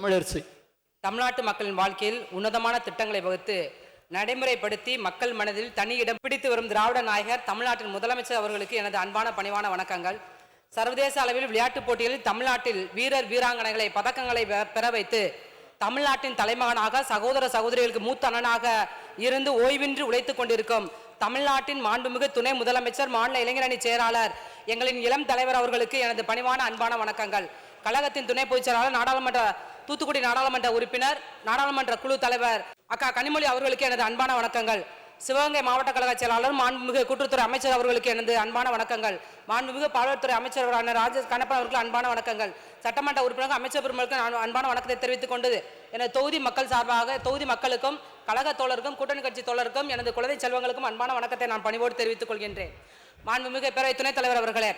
தமிழரசு. தமிழ்நாட்டு மக்களின் வாழ்க்கையில் உன்னதமான திட்டங்களை வகுத்து நடைமுறைப்படுத்தி மக்கள் மனதில் தனி இடம் பிடித்து வரும் திராவிட நாயகர் தமிழ்நாட்டின் முதலமைச்சர் அவர்களுக்கு எனது அன்பான பணிவான வணக்கங்கள். சர்வதேச அளவில் விளையாட்டுப் போட்டிகளில் தமிழ்நாட்டில் வீரர் வீராங்கனைகளை பதக்கங்களை பெற வைத்து தமிழ்நாட்டின் தலைமகனாக சகோதர சகோதரிகளுக்கு மூத்த அண்ணனாக இருந்து ஓய்வின்றி உழைத்துக் கொண்டிருக்கும் தமிழ்நாட்டின் மாண்புமிகு துணை முதலமைச்சர் மாநில இளைஞரணி செயலாளர் எங்களின் இளம் தலைவர் அவர்களுக்கு எனது பணிவான அன்பான வணக்கங்கள். கழகத்தின் துணை பொதுச் செயலாளர் நாடாளுமன்ற தூத்துக்குடி நாடாளுமன்ற உறுப்பினர் நாடாளுமன்ற குழு தலைவர் அக்கா கனிமொழி அவர்களுக்கு எனது அன்பான வணக்கங்கள். சிவகங்கை மாவட்ட கழக செயலாளர் மாண்புமிகு கூட்டுறவுத்துறை அமைச்சர் அவர்களுக்கு எனது அன்பான வணக்கங்கள். மாண்புமிகு பால்வளத்துறை அமைச்சர் ராஜ கண்ணப்பன் அவர்களுக்கு அன்பான வணக்கங்கள். சட்டமன்ற உறுப்பினர்கள் அமைச்சர் பெருமளுக்கு நான் அன்பான வணக்கத்தை தெரிவித்துக் கொண்டு எனது தொகுதி மக்கள் சார்பாக தொகுதி மக்களுக்கும் கழக தோழருக்கும் கூட்டணி கட்சி தோழருக்கும் எனது குழந்தை செல்வங்களுக்கும் அன்பான வணக்கத்தை நான் பணிவோடு தெரிவித்துக் கொள்கின்றேன். மாண்புமிகு பேரவை துணைத் தலைவர் அவர்களே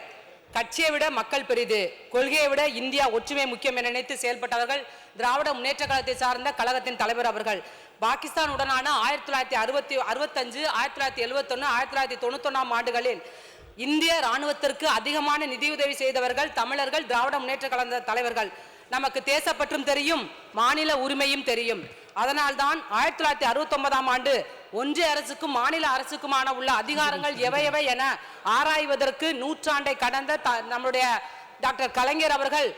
கட்சியை விட மக்கள் பெரிது. கொள்கையை விட இந்தியா ஒற்றுமை முக்கியம் என நினைத்து செயல்பட்டவர்கள் திராவிட முன்னேற்ற கழகத்தை சார்ந்த கழகத்தின் தலைவர் அவர்கள். பாகிஸ்தான் உடனான ஆயிரத்தி தொள்ளாயிரத்தி அறுபத்தி அறுபத்தஞ்சு ஆயிரத்தி தொள்ளாயிரத்தி எழுபத்தொன்னு ஆயிரத்தி தொள்ளாயிரத்தி தொண்ணூத்தொன்னாம் ஆண்டுகளில் இந்திய ராணுவத்திற்கு அதிகமான நிதியுதவி செய்தவர்கள் தமிழர்கள் திராவிட முன்னேற்ற கழக தலைவர்கள். நமக்கு தேசப்பற்றும் தெரியும் மாநில உரிமையும் தெரியும். அதனால்தான் ஆயிரத்தி தொள்ளாயிரத்தி அறுபத்தி ஒன்பதாம் ஆண்டு ஒன்றிய அரசுக்கும் மாநில அரசுக்குமான உள்ள அதிகாரங்கள் எவை எவை என ஆராய்வதற்கு நூற்றாண்டை கடந்த த- நம்முடைய டாக்டர் கலைஞர் அவர்கள்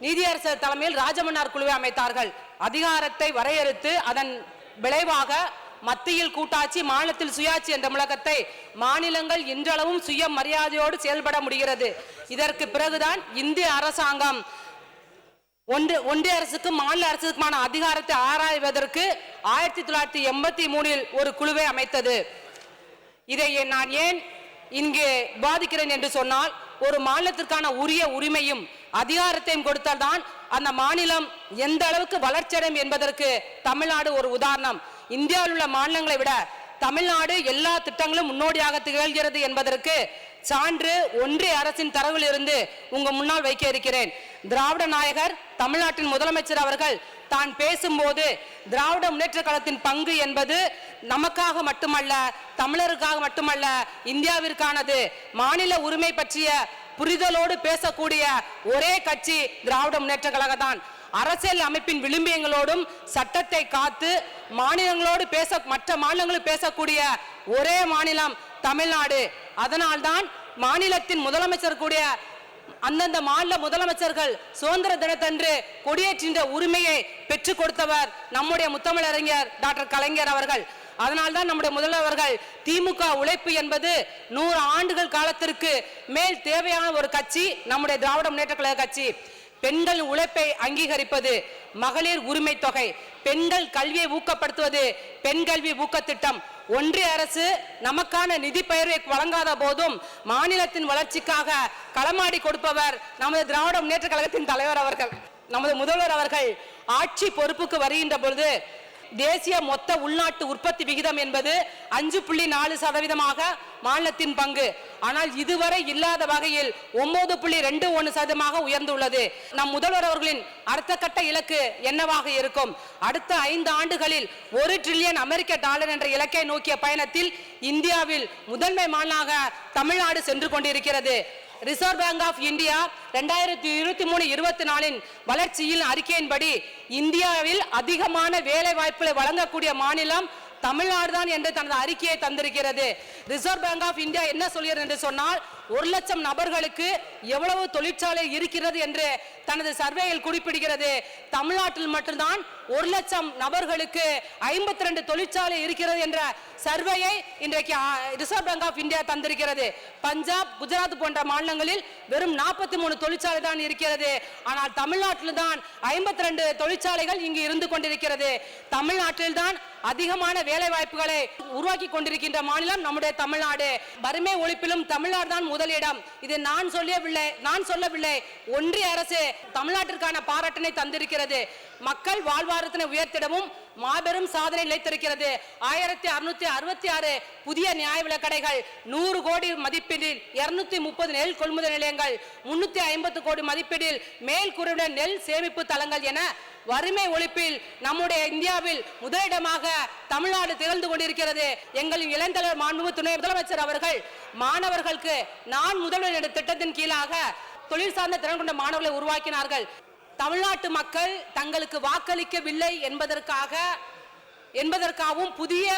நீதியரசர் தலைமையில் ராஜமன்னார் குழுவை அமைத்தார்கள். அதிகாரத்தை வரையறுத்து அதன் விளைவாக மத்தியில் கூட்டாட்சி மாநிலத்தில் சுயாட்சி என்ற முழக்கத்தை மாநிலங்கள் இன்றளவும் சுய மரியாதையோடு செயல்பட முடிகிறது. இதற்கு பிறகுதான் இந்திய அரசாங்கம் ஒன்று ஒன்றிய அரசுக்கும் மாநில அரசுக்குமான அதிகாரத்தை ஆராய்வதற்கு ஆயிரத்தி தொள்ளாயிரத்தி எண்பத்தி மூணில் ஒரு குழுவை அமைத்தது. இதை நான் ஏன் இங்கே விவாதிக்கிறேன் என்று சொன்னால் ஒரு மாநிலத்திற்கான உரிய உரிமையும் அதிகாரத்தையும் கொடுத்தால்தான் அந்த மாநிலம் எந்த அளவுக்கு வளர்ச்சியடையும் என்பதற்கு தமிழ்நாடு ஒரு உதாரணம். இந்தியாவில் உள்ள மாநிலங்களை விட தமிழ்நாடு எல்லா திட்டங்களும் முன்னோடியாக திகழ்கிறது என்பதற்கு சான்று ஒன்றிய அரசின் தரவில் இருந்து உங்க முன்னால் வைக்க இருக்கிறேன். திராவிட நாயகர் தமிழ்நாட்டின் முதலமைச்சர் அவர்கள் தான் பேசும்போது திராவிட முன்னேற்ற கழகத்தின் பங்கு என்பது நமக்காக மட்டுமல்ல தமிழருக்காக மட்டுமல்ல இந்தியாவிற்கானது. மாநில உரிமை பற்றிய புரிதலோடு பேசக்கூடிய ஒரே கட்சி திராவிட முன்னேற்ற கழகம் தான் அரசியல் அமைப்பின் விளிம்பியங்களோடும் சட்டத்தை காத்து மாநிலங்களோடு பேச மற்ற மாநிலங்களும் பேசக்கூடிய ஒரே மாநிலம் தமிழ்நாடு. அதனால்தான் மாநிலத்தின் முதலமைச்சர் கூடிய அந்தந்த மாநில முதலமைச்சர்கள் சுதந்திர தினத்தன்று கொடியேற்றின்ற உரிமையை பெற்றுக் கொடுத்தவர் நம்முடைய முத்தமிழறிஞர் டாக்டர் கலைஞர் அவர்கள். அதனால்தான் நம்முடைய முதல்வர்கள் திமுக உழைப்பு என்பது நூறு ஆண்டுகள் காலத்திற்கு மேல் தேவையான ஒரு கட்சி நம்முடைய திராவிட முன்னேற்ற கழக கட்சி. பெண்கள் உழைப்பை அங்கீகரிப்பது மகளிர் உரிமை தொகை. பெண்கள் கல்வியை ஊக்கப்படுத்துவது பெண் கல்வி ஊக்கத்திட்டம். ஒன்றிய அரசு நமக்கான நிதி பெயர்வை வழங்காத போதும் மாநிலத்தின் வளர்ச்சிக்காக களமாடி கொடுப்பவர் நமது திராவிட முன்னேற்ற கழகத்தின் தலைவர் அவர்கள். நமது முதல்வர் அவர்கள் ஆட்சி பொறுப்புக்கு வருகின்ற பொழுது தேசிய மொத்த உள்நாட்டு உற்பத்தி விகிதம் என்பது அஞ்சு புள்ளி நாலு சதவீதமாக மாநிலத்தின் பங்கு. ஆனால் இதுவரை இல்லாத வகையில் ஒன்பது புள்ளி ரெண்டு ஒன்று சதமாக உயர்ந்துள்ளது. நம் முதல்வர் அவர்களின் அடுத்த கட்ட இலக்கு என்னவாக இருக்கும்? அடுத்த ஐந்து ஆண்டுகளில் ஒரு ட்ரில்லியன் அமெரிக்க டாலர் என்ற இலக்கை நோக்கிய பயணத்தில் இந்தியாவில் முதன்மை மாநாக தமிழ்நாடு சென்று கொண்டிருக்கிறது. ரிசர்வ் பேங்க் ஆஃப் இந்தியா ரெண்டாயிரத்தி இருபத்தி மூணு இருபத்தி நாலின் வளர்ச்சியில் அறிக்கையின்படி இந்தியாவில் அதிகமான வேலை வாய்ப்புகளை வழங்கக்கூடிய மாநிலம் தமிழ்நாடு தான் என்று தனது அறிக்கையை தந்திருக்கிறது. ரிசர்வ் பேங்க் ஆஃப் இந்தியா என்ன சொல்கிறது என்று சொன்னால் ஒரு லட்சம் நபர்களுக்கு எவ்வளவு தொழிற்சாலை இருக்கிறது என்று தனது சர்வேயில் குறிப்பிடுகிறது. தமிழ்நாட்டில் மட்டும்தான் ஒரு லட்சம் நபர்களுக்கு ஐம்பத்தி ரெண்டு தொழிற்சாலை இருக்கிறது என்ற சர்வேயை இன்றைக்கு ரிசர்வ் பேங்க் ஆஃப் இந்தியா தந்திருக்கிறது. பஞ்சாப் குஜராத் போன்ற மாநிலங்களில் வெறும் நாற்பத்தி மூணு தொழிற்சாலை தான் இருக்கிறது. ஆனால் தமிழ்நாட்டில் தான் ஐம்பத்தி ரெண்டு தொழிற்சாலைகள் இங்கு இருந்து கொண்டிருக்கிறது. தமிழ்நாட்டில் தான் அதிகமான வேலை வாய்ப்புகளை உருவாக்கி கொண்டிருக்கின்ற மாநிலம் நம்முடைய தமிழ்நாடு. வறுமை ஒழிப்பிலும் தமிழ்நாடு தான் முதலிடம். இது நான் சொல்லவில்லை நான் சொல்லவில்லை. ஒன்றிய அரசு தமிழ்நாட்டிற்கான பாராட்டினை தந்திருக்கிறது. மக்கள் வாழ்வாரத்தினை உயர்த்திடவும் மாபெரும் சாதனை நிலைத்திருக்கிறது. ஆயிரத்தி அறுநூத்தி அறுபத்தி ஆறு புதிய நியாய விலக்கடைகள் நூறு கோடி மதிப்பீட்டில் இருநூத்தி முப்பது நெல் கொள்முதல் நிலையங்கள் முன்னூத்தி ஐம்பது கோடி மதிப்பீட்டில் மேல் குறைவுடன் நெல் சேமிப்பு தளங்கள் என வறுமை ஒழிப்பில் நம்முடைய இந்தியாவில் முதலிடமாக தமிழ்நாடு திகழ்ந்து கொண்டிருக்கிறது. எங்களின் இளந்தலைவர் மாண்பு துணை முதலமைச்சர் அவர்கள் மாணவர்களுக்கு நான் முதல்வர் என்ற திட்டத்தின் கீழாக தொழில் சார்ந்த திறன் கொண்ட மாணவர்களை உருவாக்கினார்கள். தமிழ்நாட்டு மக்கள் தங்களுக்கு வாக்களிக்கவில்லை என்பதற்காக என்பதற்காகவும் புதிய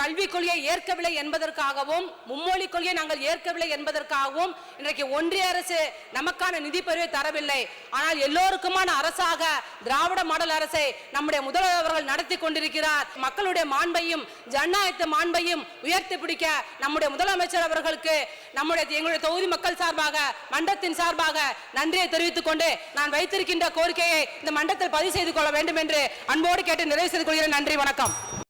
கல்விக் கொள்கையை ஏற்கவில்லை என்பதற்காகவும் மும்மொழி கொள்கையை நாங்கள் ஏற்கவில்லை என்பதற்காகவும் இன்றைக்கு ஒன்றிய அரசு நமக்கான நிதி பிரிவை தரவில்லை. ஆனால் எல்லோருக்குமான அரசாக திராவிட மாடல் அரசை நம்முடைய முதல்வர் அவர்கள் நடத்தி கொண்டிருக்கிறார். மக்களுடைய மாண்பையும் ஜனநாயக மாண்பையும் உயர்த்தி பிடிக்க நம்முடைய முதலமைச்சர் அவர்களுக்கு நம்முடைய எங்களுடைய தொகுதி மக்கள் சார்பாக மன்றத்தின் சார்பாக நன்றியை தெரிவித்துக் கொண்டு நான் வைத்திருக்கின்ற கோரிக்கையை இந்த மன்றத்தில் பதிவு செய்து கொள்ள வேண்டும் என்று அன்போடு கேட்டு நிறைவு செய்து கொள்கிறேன். நன்றி வணக்கம்.